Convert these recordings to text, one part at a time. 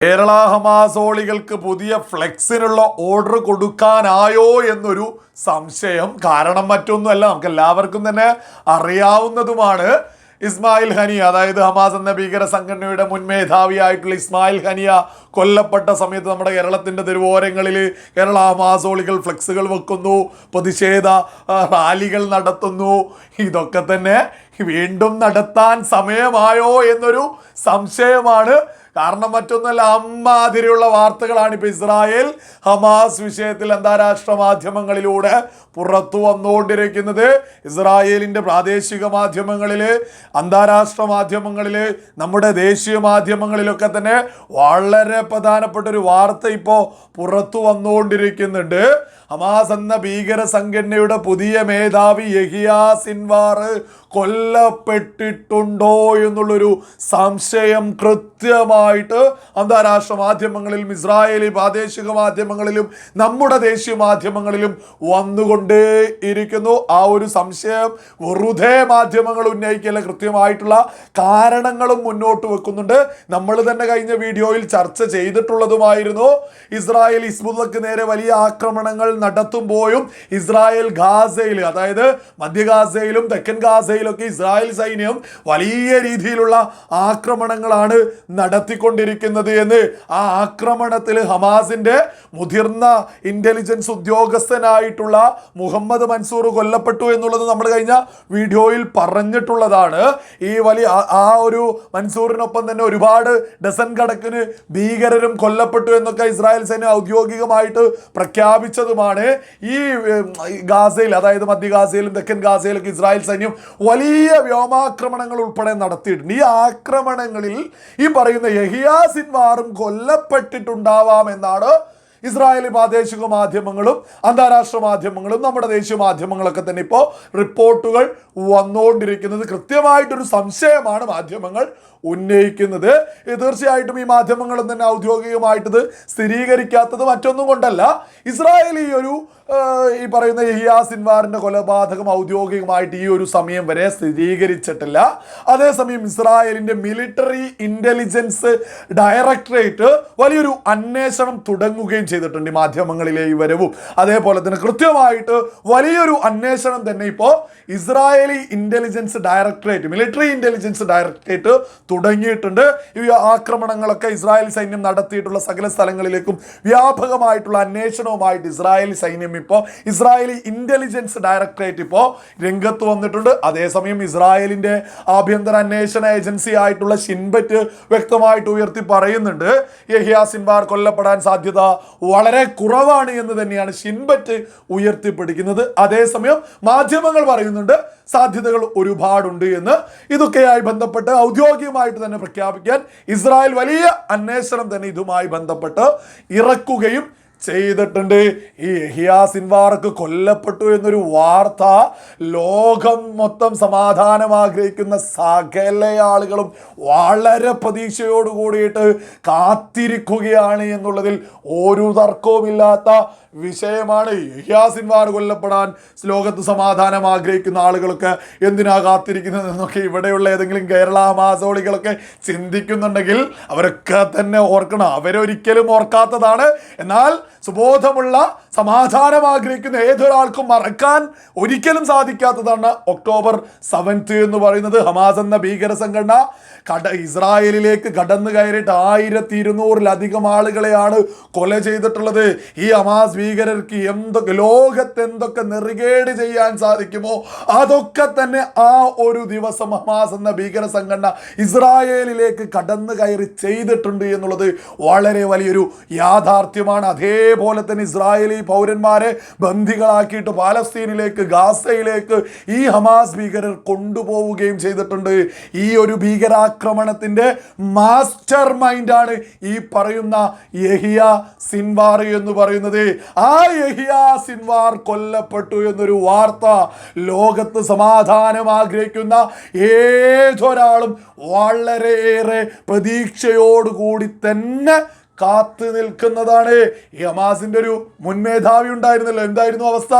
കേരള ഹമാസോളികൾക്ക് പുതിയ ഫ്ലെക്സിനുള്ള ഓർഡർ കൊടുക്കാനായോ എന്നൊരു സംശയം കാരണം മറ്റൊന്നുമല്ല നമുക്ക് എല്ലാവർക്കും തന്നെ അറിയാവുന്നതുമാണ്. ഇസ്മായിൽ ഹനിയ അതായത് ഹമാസ് എന്ന ഭീകര സംഘടനയുടെ മുൻ മേധാവിയായിട്ടുള്ള ഇസ്മായിൽ ഹനിയ കൊല്ലപ്പെട്ട സമയത്ത് നമ്മുടെ കേരളത്തിന്റെ തെരുവോരങ്ങളിൽ കേരള ഹമാസോളികൾ ഫ്ലെക്സുകൾ വെക്കുന്നു പ്രതിഷേധ റാലികൾ നടത്തുന്നു. ഇതൊക്കെ തന്നെ വീണ്ടും നടത്താൻ സമയമായോ എന്നൊരു സംശയമാണ് കാരണം മറ്റൊന്നല്ല അമ്മാതിരിയുള്ള വാർത്തകളാണ് ഇപ്പോൾ ഇസ്രായേൽ. ഹമാസ് വിഷയത്തിൽ അന്താരാഷ്ട്ര മാധ്യമങ്ങളിലൂടെ പുറത്തു വന്നുകൊണ്ടിരിക്കുന്നത്? ഇസ്രായേലിന്റെ പ്രാദേശിക മാധ്യമങ്ങളിൽ അന്താരാഷ്ട്ര മാധ്യമങ്ങളിൽ നമ്മുടെ ദേശീയ മാധ്യമങ്ങളിലൊക്കെ തന്നെ വളരെ പ്രധാനപ്പെട്ട ഒരു വാർത്ത ഇപ്പോൾ പുറത്തു വന്നുകൊണ്ടിരിക്കുന്നുണ്ട്. ഹമാസ് എന്ന ഭീകര സംഘടനയുടെ പുതിയ മേധാവി യഹിയ സിൻവാർ കൊല്ലപ്പെട്ടിട്ടുണ്ടോ എന്നുള്ളൊരു സംശയം കൃത്യമായിട്ട് അന്താരാഷ്ട്ര മാധ്യമങ്ങളിൽ ഇസ്രായേലി പ്രാദേശിക മാധ്യമങ്ങളിലും നമ്മുടെ ദേശീയ മാധ്യമങ്ങളിലും വന്നുകൊണ്ടേ ഇരിക്കുന്നു ആ ഒരു സംശയം വെറുതെ മാധ്യമങ്ങൾ ഉന്നയിക്കല്ല കൃത്യമായിട്ടുള്ള കാരണങ്ങളും മുന്നോട്ട് വെക്കുന്നുണ്ട്. നമ്മൾ തന്നെ കഴിഞ്ഞ വീഡിയോയിൽ ചർച്ച ചെയ്തിട്ടുള്ളതുമായിരുന്നു ഇസ്രായേൽ ഇസ്മുല്ലക്ക് നേരെ വലിയ ആക്രമണങ്ങൾ നടത്തുമ്പോഴും ഇസ്രായേൽ ഗാസയിൽ അതായത് മധ്യ ഗാസയിലും തെക്കൻ ഗാസയിലൊക്കെ ഇസ്രായേൽ സൈന്യം വലിയ രീതിയിലുള്ള ആക്രമണങ്ങളാണ് നടത്തിക്കൊണ്ടിരിക്കുന്നത് എന്ന് ആ ആക്രമണത്തിൽ ഹമാസിന്റെ മുതിർന്ന ഇന്റലിജൻസ് ഉദ്യോഗസ്ഥനായിട്ടുള്ള മുഹമ്മദ് മൻസൂർ കൊല്ലപ്പെട്ടു എന്നുള്ളത് നമ്മൾ കഴിഞ്ഞ വീഡിയോയിൽ പറഞ്ഞിട്ടുള്ളതാണ്. ഈ വലിയ ആ- ഒരു മൻസൂറിനൊപ്പം തന്നെ ഒരുപാട് ഡസൻ കണക്കിന് ഭീകരരും കൊല്ലപ്പെട്ടു എന്നൊക്കെ ഇസ്രായേൽ സേന ഔദ്യോഗികമായിട്ട് പ്രഖ്യാപിച്ചതുമാണ്. ഈ ഗാസയിൽ അതായത് മധ്യ ഗാസയിലും തെക്കൻ ഗാസയിലൊക്കെ ഇസ്രായേൽ സൈന്യം വലിയ വ്യോമാക്രമണങ്ങൾ ഉൾപ്പെടെ നടത്തിയിട്ടുണ്ട്. ഈ ആക്രമണങ്ങളിൽ ഈ പറയുന്ന യഹിയാസിന്മാറും കൊല്ലപ്പെട്ടിട്ടുണ്ടാവാം എന്നാണ് ഇസ്രായേലി പ്രാദേശിക മാധ്യമങ്ങളും അന്താരാഷ്ട്ര മാധ്യമങ്ങളും നമ്മുടെ ദേശീയ മാധ്യമങ്ങളൊക്കെ തന്നെ ഇപ്പോൾ റിപ്പോർട്ടുകൾ വന്നുകൊണ്ടിരിക്കുന്നത് കൃത്യമായിട്ടൊരു സംശയമാണ് മാധ്യമങ്ങൾ ഉന്നയിക്കുന്നത്. തീർച്ചയായിട്ടും ഈ മാധ്യമങ്ങളും തന്നെ ഔദ്യോഗികമായിട്ടത് സ്ഥിരീകരിക്കാത്തത് മറ്റൊന്നും കൊണ്ടല്ല. ഇസ്രായേൽ ഈ ഒരു ഈ പറയുന്ന യഹിയാ സിൻവാറിന്റെ കൊലപാതകം ഔദ്യോഗികമായിട്ട് ഈ ഒരു സമയം വരെ സ്ഥിരീകരിച്ചിട്ടില്ല. അതേസമയം ഇസ്രായേലിന്റെ മിലിറ്ററി ഇന്റലിജൻസ് ഡയറക്ടറേറ്റ് വലിയൊരു അന്വേഷണം തുടങ്ങുകയും ചെയ്തിട്ടുണ്ട് മാധ്യമങ്ങളിലെ ഈ വരവും. അതേപോലെ തന്നെ കൃത്യമായിട്ട് വലിയൊരു അന്വേഷണം തന്നെ ഇപ്പോൾ Israeli intelligence directorate military intelligence directorate തുടങ്ങിയിട്ടുണ്ട്. ഈ ആക്രമണങ്ങളൊക്കെ ഇസ്രായേൽ സൈന്യം നടത്തിയിട്ടുള്ള സകല സ്ഥലങ്ങളിലേക്കും വ്യാപകമായിട്ടുള്ള അന്വേഷണവുമായിട്ട് ഇസ്രായേലി സൈന്യം ഇപ്പോൾ ഇസ്രായേലി ഇന്റലിജൻസ് ഡയറക്ടറേറ്റ് ഇപ്പോൾ രംഗത്ത് വന്നിട്ടുണ്ട്. അതേസമയം ഇസ്രായേലിന്റെ ആഭ്യന്തര അന്വേഷണ ഏജൻസി ആയിട്ടുള്ള ഷിൻബറ്റ് വ്യക്തമായിട്ട് ഉയർത്തി പറയുന്നുണ്ട്. യഹിയ സിൻവാർ കൊല്ലപ്പെടാൻ സാധ്യത വളരെ കുറവാണ് എന്ന് തന്നെയാണ് ഷിൻബറ്റ് ഉയർത്തിപ്പിടിക്കുന്നത്. അതേസമയം മാധ്യമങ്ങൾ പറയുന്നുണ്ട് സാധ്യതകൾ ഒരുപാടുണ്ട് എന്ന്. ഇതൊക്കെയായി ബന്ധപ്പെട്ട് ഔദ്യോഗികമായിട്ട് തന്നെ പ്രഖ്യാപിക്കാൻ ഇസ്രായേൽ വലിയ അന്വേഷണം തന്നെ ഇതുമായി ബന്ധപ്പെട്ട് ഇറക്കുകയും ചെയ്തിട്ടുണ്ട്. ഈ എഹിയാ സിൻവാർക്ക് കൊല്ലപ്പെട്ടു എന്നൊരു വാർത്ത ലോകം മൊത്തം സമാധാനം ആഗ്രഹിക്കുന്ന സകല ആളുകളും വളരെ പ്രതീക്ഷയോട് കൂടിയിട്ട് കാത്തിരിക്കുകയാണ് എന്നുള്ളതിൽ ഒരു തർക്കവുമില്ലാത്ത വിഷയമാണ് എഹിയാ സിൻവാർ കൊല്ലപ്പെടാൻ ലോകത്ത് സമാധാനം ആഗ്രഹിക്കുന്ന ആളുകളൊക്കെ എന്തിനാ കാത്തിരിക്കുന്നത് എന്നൊക്കെ ഇവിടെയുള്ള ഏതെങ്കിലും കേരള മാസോളികളൊക്കെ ചിന്തിക്കുന്നുണ്ടെങ്കിൽ അവരൊക്കെ തന്നെ ഓർക്കണം. അവരൊരിക്കലും ഓർക്കാത്തതാണ്. എന്നാൽ സുബോധമുള്ള സമാധാനം ആഗ്രഹിക്കുന്ന ഏതൊരാൾക്കും മറക്കാൻ ഒരിക്കലും സാധിക്കാത്തതാണ് ഒക്ടോബർ സെവൻത്ത് എന്ന് പറയുന്നത്. ഹമാസ് എന്ന ഭീകര സംഘടന കട ഇസ്രായേലിലേക്ക് കടന്നു കയറിയിട്ട് ആയിരത്തി ഇരുന്നൂറിലധികം ആളുകളെയാണ് കൊല ചെയ്തിട്ടുള്ളത്. ഈ ഹമാസ് ഭീകരർക്ക് എന്തൊക്കെ ലോകത്ത് എന്തൊക്കെ നെറുകേട് ചെയ്യാൻ സാധിക്കുമോ? അതൊക്കെ തന്നെ ആ ഒരു ദിവസം ഹമാസ് എന്ന ഭീകര സംഘടന ഇസ്രായേലിലേക്ക് കടന്നു കയറി ചെയ്തിട്ടുണ്ട് എന്നുള്ളത് വളരെ വലിയൊരു യാഥാർത്ഥ്യമാണ്. അതേപോലെ തന്നെ ഇസ്രായേലി പൗരന്മാരെ ബന്ധികളാക്കിയിട്ട് പാലസ്തീനിലേക്ക് ഗാസയിലേക്ക് ഈ ഹമാസ് ഭീകരർ കൊണ്ടുപോവുകയും ചെയ്തിട്ടുണ്ട്. ഈ ഒരു ഭീകരാക്രമണത്തിന്റെ മാസ്റ്റർ മൈൻഡാണ് ഈ പറയുന്ന യഹിയ സിൻവാർ എന്ന് പറയുന്നത്. ആ യഹിയ സിൻവാർ കൊല്ലപ്പെട്ടു എന്നൊരു വാർത്ത ലോകത്ത് സമാധാനം ആഗ്രഹിക്കുന്ന ഏതൊരാളും വളരെയേറെ പ്രതീക്ഷയോടുകൂടി തന്നെ കാത്തു നിൽക്കുന്നതാണ്. ഈ ഹമാസിന്റെ ഒരു മുൻമേധാവി ഉണ്ടായിരുന്നല്ലോ. എന്തായിരുന്നു അവസ്ഥ?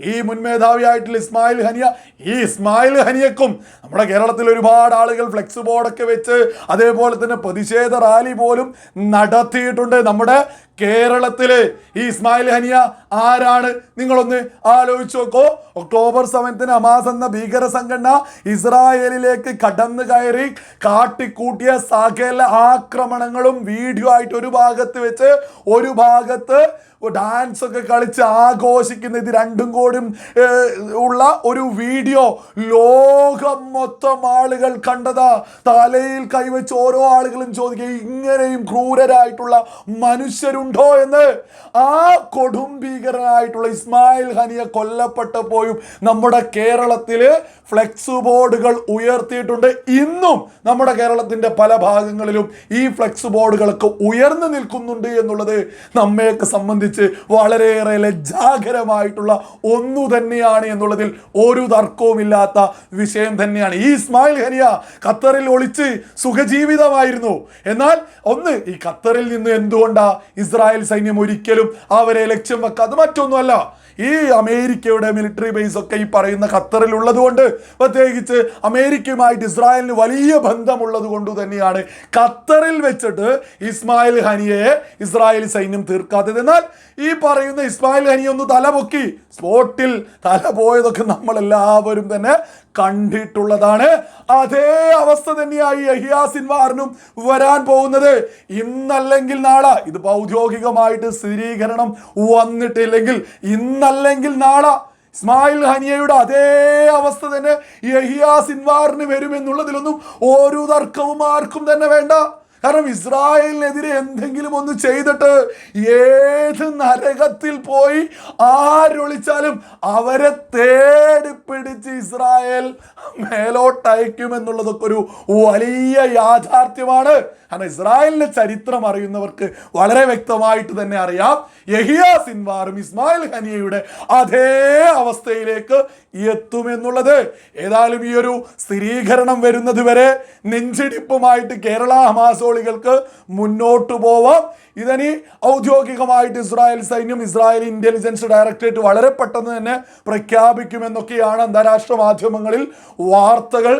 ഈ മുൻമേധാവിയായിട്ടുള്ള ഇസ്മായിൽ ഹനിയ ഈ ഇസ്മായിൽ ഹനിയക്കും നമ്മുടെ കേരളത്തിൽ ഒരുപാട് ആളുകൾ ഫ്ലെക്സ് ബോർഡൊക്കെ വെച്ച് അതേപോലെ തന്നെ പ്രതിഷേധ റാലി പോലും നടത്തിയിട്ടുണ്ട്. നമ്മുടെ കേരളത്തിൽ ഈ ഇസ്മായിൽ ഹനിയ ആരാണ്? നിങ്ങളൊന്ന് ആലോചിച്ച് നോക്കോ. ഒക്ടോബർ സെവൻത്തിന് ഹമാസ് എന്ന ഭീകര സംഘടന ഇസ്രായേലിലേക്ക് കടന്നു കയറി കാട്ടിക്കൂട്ടിയ സകല ആക്രമണങ്ങളും വീഡിയോ ആയിട്ട് ഒരു ഭാഗത്ത് വെച്ച് ഒരു ഭാഗത്ത് ഡാൻസ് ഒക്കെ കളിച്ച് ആഘോഷിക്കുന്ന ഇത് രണ്ടും കോടും ഉള്ള ഒരു വീഡിയോ ലോകം മൊത്തം ആളുകൾ കണ്ടതാ. തലയിൽ കൈവച്ച് ഓരോ ആളുകളും ചോദിക്കുക ഇങ്ങനെയും ക്രൂരരായിട്ടുള്ള മനുഷ്യരുണ്ടോ? എന്ന്? ആ കൊടും ഭീകരനായിട്ടുള്ള ഇസ്മായിൽ ഹനിയ കൊല്ലപ്പെട്ടപ്പോഴും നമ്മുടെ കേരളത്തിൽ ഫ്ലെക്സ് ബോർഡുകൾ ഉയർത്തിയിട്ടുണ്ട്. ഇന്നും നമ്മുടെ കേരളത്തിന്റെ പല ഭാഗങ്ങളിലും ഈ ഫ്ലെക്സ് ബോർഡുകളൊക്കെ ഉയർന്നു നിൽക്കുന്നുണ്ട് എന്നുള്ളത് നമ്മയൊക്കെ സംബന്ധിച്ച് വളരെയേറെ ലജ്ജാകരമായിട്ടുള്ള ഒന്നു തന്നെയാണ് എന്നുള്ളതിൽ ഒരു തർക്കവുമില്ലാത്ത വിഷയം തന്നെയാണ്. ഈ ഇസ്മായിൽ ഹനിയ ഖത്തറിൽ ഒളിച്ച് സുഖജീവിതമായിരുന്നു. എന്നാൽ ഒന്ന് ഈ ഖത്തറിൽ നിന്ന് എന്തുകൊണ്ടാണ് ഇസ്രായേൽ സൈന്യം ഒരിക്കലും അവരെ ലക്ഷ്യം വെക്കാതെ മറ്റൊന്നുമല്ല. ഈ അമേരിക്കയുടെ മിലിറ്ററി ബേസ് ഒക്കെ ഈ പറയുന്ന ഖത്തറിൽ ഉള്ളതുകൊണ്ട് പ്രത്യേകിച്ച് അമേരിക്കയുമായിട്ട് ഇസ്രായേലിന് വലിയ ബന്ധമുള്ളത് കൊണ്ട് തന്നെയാണ് ഖത്തറിൽ വെച്ചിട്ട് ഇസ്മായിൽ ഹനിയെ ഇസ്രായേൽ സൈന്യം തീർക്കാത്തത്. എന്നാൽ ഈ പറയുന്ന ഇസ്മായിൽ ഹനിയെ ഒന്ന് തലപൊക്കി. സ്പോട്ടിൽ തല പോയതൊക്കെ നമ്മളെല്ലാവരും തന്നെ കണ്ടിട്ടുള്ളതാണ്. അതേ അവസ്ഥ തന്നെയായി യഹിയാ സിൻവാറിനും വരാൻ പോകുന്നത്. ഇന്നല്ലെങ്കിൽ നാളെ ഇത് ഔദ്യോഗികമായിട്ട് സ്ഥിരീകരണം വന്നിട്ടില്ലെങ്കിൽ ഇന്നല്ലെങ്കിൽ നാളെ ഇസ്മായിൽ ഹനിയയുടെ അതേ അവസ്ഥ തന്നെ യഹിയ സിൻവാറിന് വരുമെന്നുള്ളതിലൊന്നും ഒരു തർക്കവും ആർക്കും തന്നെ വേണ്ട. കാരണം ഇസ്രായേലിനെതിരെ എന്തെങ്കിലും ഒന്ന് ചെയ്തിട്ട് ഏത് നരകത്തിൽ പോയി ആരൊളിച്ചാലും അവരെ തേടി പിടിച്ച് ഇസ്രായേൽ മേലോട്ടയക്കുമെന്നുള്ളതൊക്കെ ഒരു വലിയ യാഥാർത്ഥ്യമാണ്. കാരണം ഇസ്രായേലിന്റെ ചരിത്രം അറിയുന്നവർക്ക് വളരെ വ്യക്തമായിട്ട് തന്നെ അറിയാം. യഹിയ സിൻവാറും ഇസ്മായിൽ ഹനിയയുടെ അതേ അവസ്ഥയിലേക്ക് എത്തുമെന്നുള്ളത്. ഏതായാലും ഈ ഒരു സ്ഥിരീകരണം വരുന്നത് വരെ നെഞ്ചിടിപ്പുമായിട്ട് കേരള ഹമാസോളികൾക്ക് മുന്നോട്ട് പോവാം. ഇതിനി ഔദ്യോഗികമായിട്ട് ഇസ്രായേൽ സൈന്യം ഇസ്രായേൽ ഇന്റലിജൻസ് ഡയറക്ടറേറ്റ് വളരെ പെട്ടെന്ന് തന്നെ പ്രഖ്യാപിക്കുമെന്നൊക്കെയാണ് അന്താരാഷ്ട്ര മാധ്യമങ്ങളിൽ വാർത്തകൾ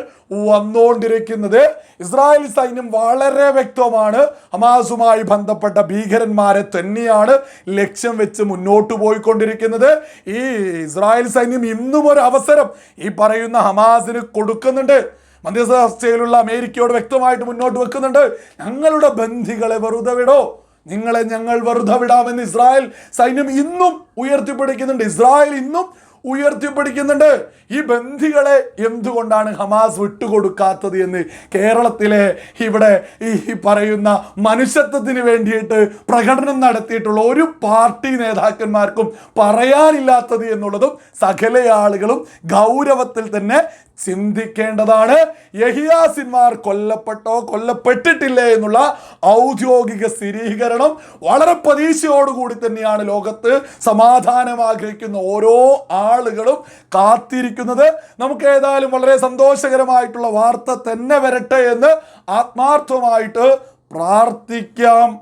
വന്നുകൊണ്ടിരിക്കുന്നത്. ഇസ്രായേൽ സൈന്യം വളരെ വ്യക്തമാണ് ഹമാസുമായി ബന്ധപ്പെട്ട ഭീകരന്മാരെ തന്നെയാണ് ലക്ഷ്യം വെച്ച് മുന്നോട്ട് പോയിക്കൊണ്ടിരിക്കുന്നത്. ഈ ഇസ്രായേൽ സൈന്യം ഇന്നും ഒരു അവസരം ഈ പറയുന്ന ഹമാസിന് കൊടുക്കുന്നുണ്ട്. മധ്യസ്ഥയിലുള്ള അമേരിക്കയോട് വ്യക്തമായിട്ട് മുന്നോട്ട് വെക്കുന്നുണ്ട്. ഞങ്ങളുടെ ബന്ധികളെ വെറുതെ വിടോ. നിങ്ങളെ ഞങ്ങൾ വെറുതെ വിടാമെന്ന് ഇസ്രായേൽ സൈന്യം ഇന്നും ഉയർത്തിപ്പിടിക്കുന്നുണ്ട്. ഇസ്രായേൽ ഇന്നും ഉയർത്തിപ്പിടിക്കുന്നുണ്ട്. ഈ ബന്ധികളെ എന്തുകൊണ്ടാണ് ഹമാസ് വിട്ടുകൊടുക്കാത്തത് എന്ന് കേരളത്തിലെ ഇവിടെ ഈ പറയുന്ന മനുഷ്യത്വത്തിന് വേണ്ടിയിട്ട് പ്രകടനം നടത്തിയിട്ടുള്ള ഒരു പാർട്ടി നേതാക്കന്മാർക്കും പറയാനില്ലാത്തത് എന്നുള്ളതും സകല ആളുകളും ഗൗരവത്തിൽ തന്നെ ചിന്തിക്കേണ്ടതാണ്. യഹിയാസിന്മാർ കൊല്ലപ്പെട്ടോ കൊല്ലപ്പെട്ടിട്ടില്ലേ എന്നുള്ള ഔദ്യോഗിക സ്ഥിരീകരണം വളരെ പ്രതീക്ഷയോടുകൂടി തന്നെയാണ് ലോകത്ത് സമാധാനം ആഗ്രഹിക്കുന്ന ഓരോ ആളുകളും കാത്തിരിക്കുന്നത്. നമുക്ക് ഏതായാലും വളരെ സന്തോഷകരമായിട്ടുള്ള വാർത്ത തന്നെ വരട്ടെ എന്ന് ആത്മാർത്ഥമായിട്ട് പ്രാർത്ഥിക്കാം.